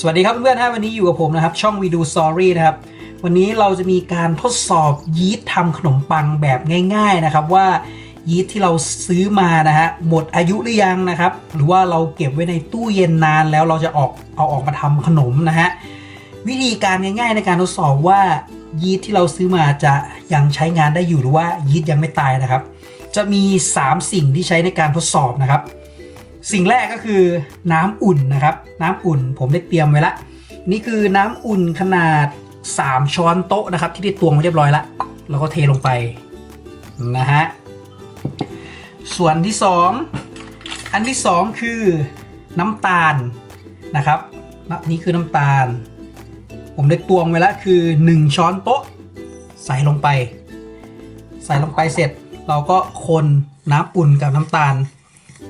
สวัสดีครับเพื่อนๆฮะวันนี้อยู่กับผมนะครับ ช่องวีดูสอรี่นะครับ วันนี้เราจะมีการทดสอบยีสต์ทำขนมปังแบบง่าย ๆนะครับ ว่ายีสต์ที่เราซื้อมานะฮะหมดอายุหรือยังนะครับ หรือว่าเราเก็บไว้ในตู้เย็นนานแล้วเราจะออกเอาออกมาทำขนมนะฮะวิธีการง่าย ๆ ในการทดสอบว่ายีสต์ที่เราซื้อมาจะยังใช้งานได้อยู่หรือว่ายีสต์ยังไม่ตายนะครับ จะมี 3 สิ่งที่ใช้ในการทดสอบนะครับ สิ่งแรกก็คือน้ำอุ่นนะครับ น้ำอุ่นผมได้เตรียมไว้ละ นี่คือน้ำอุ่นขนาด 3 ช้อนโต๊ะนะครับ ที่ได้ตวงไว้เรียบร้อยละแล้วก็เทลงไปนะฮะส่วนที่ 2 อันที่ 2 คือน้ำตาลนะครับนี่คือน้ำตาล ผมได้ตวงไว้แล้วคือ 1 ช้อนโต๊ะ ใส่ลงไป ใส่ลงไปเสร็จ เราก็คนน้ำอุ่นกับน้ำตาล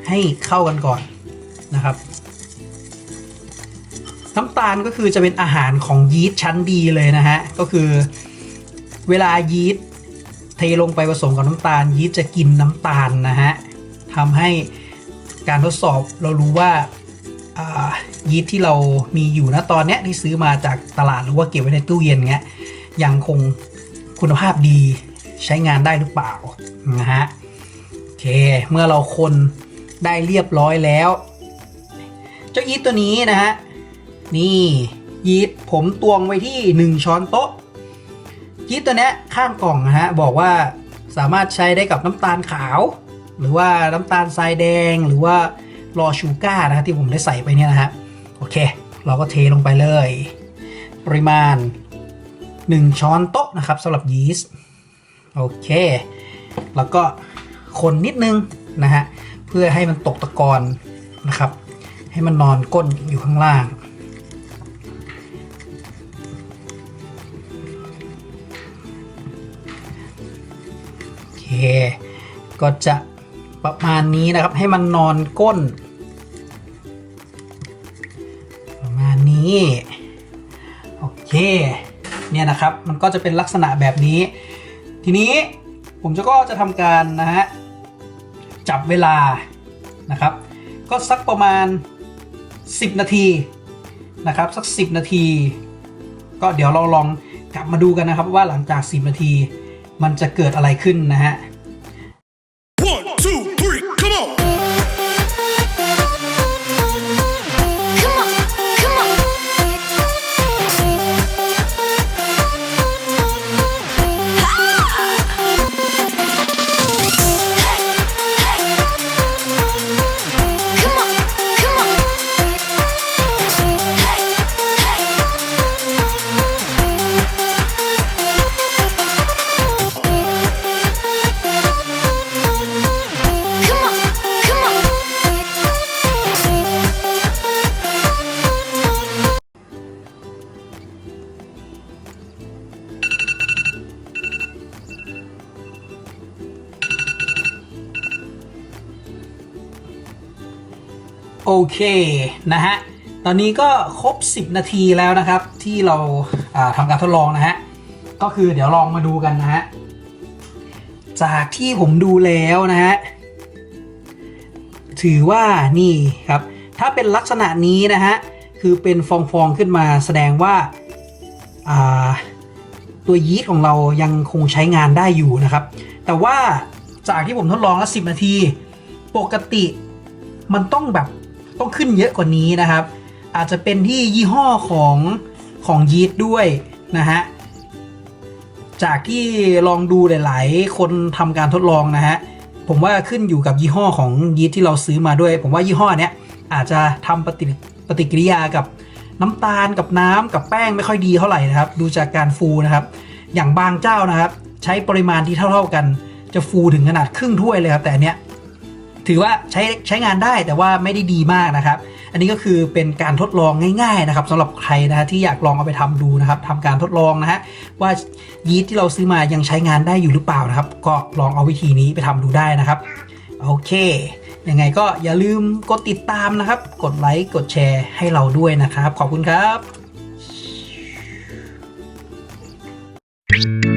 ให้เข้ากันก่อนนะครับ น้ำตาลก็คือจะเป็นอาหารของยีสต์ชั้นดีเลยนะฮะ ก็คือเวลายีสต์เทลงไปผสมกับน้ำตาล ยีสต์จะกินน้ำตาลนะฮะทำให้การทดสอบเรารู้ว่าายีสต์ที่เรามีอยู่นะตอนนี้ที่ซื้อมาจากตลาดหรือว่าเก็บไว้ในตู้เย็นเงี้ยยังคงคุณภาพดีใช้งานได้หรือเปล่านะฮะโอเค เมื่อเราคน ได้เรียบร้อยแล้ว เจ้ายีสต์ตัวนี้นะฮะนี่ยีสต์ผมตวงไว้ที่ 1 ช้อนโต๊ะยีสต์ตัวนี้ข้างกล่องนะฮะบอกว่าสามารถใช้ได้กับน้ำตาลขาว หรือว่าน้ำตาลทรายแดงหรือว่ารอชูก้านะฮะที่ผมได้ใส่ไปเนี่ยนะฮะโอเค เราก็เทลงไปเลย ปริมาณ 1 ช้อนโต๊ะนะครับสำหรับยีสต์โอเค แล้วก็คนนิดนึงนะฮะ เพื่อให้มันตกตะกอนนะครับ ให้มันนอนก้นอยู่ข้างล่าง โอเค ก็จะประมาณนี้นะครับ ให้มันนอนก้น ประมาณนี้ โอเค เนี่ยนะครับ มันก็จะเป็นลักษณะแบบนี้ ทีนี้ผมจะก็จะทำการนะฮะ จับเวลานะครับ ก็สักประมาณ 10 นาทีนะครับสัก 10 นาที ก็เดี๋ยวเราลองกลับมาดูกันนะครับว่าหลังจาก 10 นาที มันจะเกิดอะไรขึ้นนะฮะ One, two, โอเคนะฮะ ตอนนี้ก็ครบ 10 นาทีแล้วนะครับ ที่เราาทำการทดลองนะฮะ ก็คือเดี๋ยวลองมาดูกันนะฮะ จากที่ผมดูแล้วนะฮะ ถือว่านี่ครับ ถ้าเป็นลักษณะนี้นะฮะ คือเป็นฟองๆขึ้นมาแสดงว่าาตัวยีสต์ของเรายังคงใช้งานได้อยู่นะครับ แต่ว่าจากที่ผมทดลองแล้ว 10 นาที ปกติมันต้องแบบ ต้องขึ้นเยอะกว่านี้นะครับ อาจจะเป็นที่ยี่ห้อของของยีสต์ด้วยนะฮะจากที่ลองดูหลาย ๆ คนทำการทดลองนะฮะผมว่าขึ้นอยู่กับยี่ห้อของยีสต์ที่เราซื้อมาด้วย ผมว่ายี่ห้อเนี้ยอาจจะทำปฏิปฏิกิริยากับน้ำตาลกับน้ำกับแป้งไม่ค่อยดีเท่าไหร่นะครับ ดูจากการฟูนะครับ อย่างบางเจ้านะครับ ใช้ปริมาณที่เท่า ๆกัน จะฟูถึงขนาดครึ่งถ้วยเลยครับแต่เนี้ย ถือว่าใช้ใช้งานได้แต่ว่าไม่ได้ดีมากนะครับ อันนี้ก็คือเป็นการทดลองง่ายๆนะครับสำหรับใครนะฮะที่อยากลองเอาไปทำดูนะครับทำการทดลองนะฮะว่ายีสต์ที่เราซื้อมายังใช้งานได้อยู่หรือเปล่านะครับ ก็ลองเอาวิธีนี้ไปทำดูได้นะครับโอเคยังไงก็อย่าลืมกดติดตามนะครับ กดไลค์กดแชร์ให้เราด้วยนะครับ ขอบคุณครับ thank you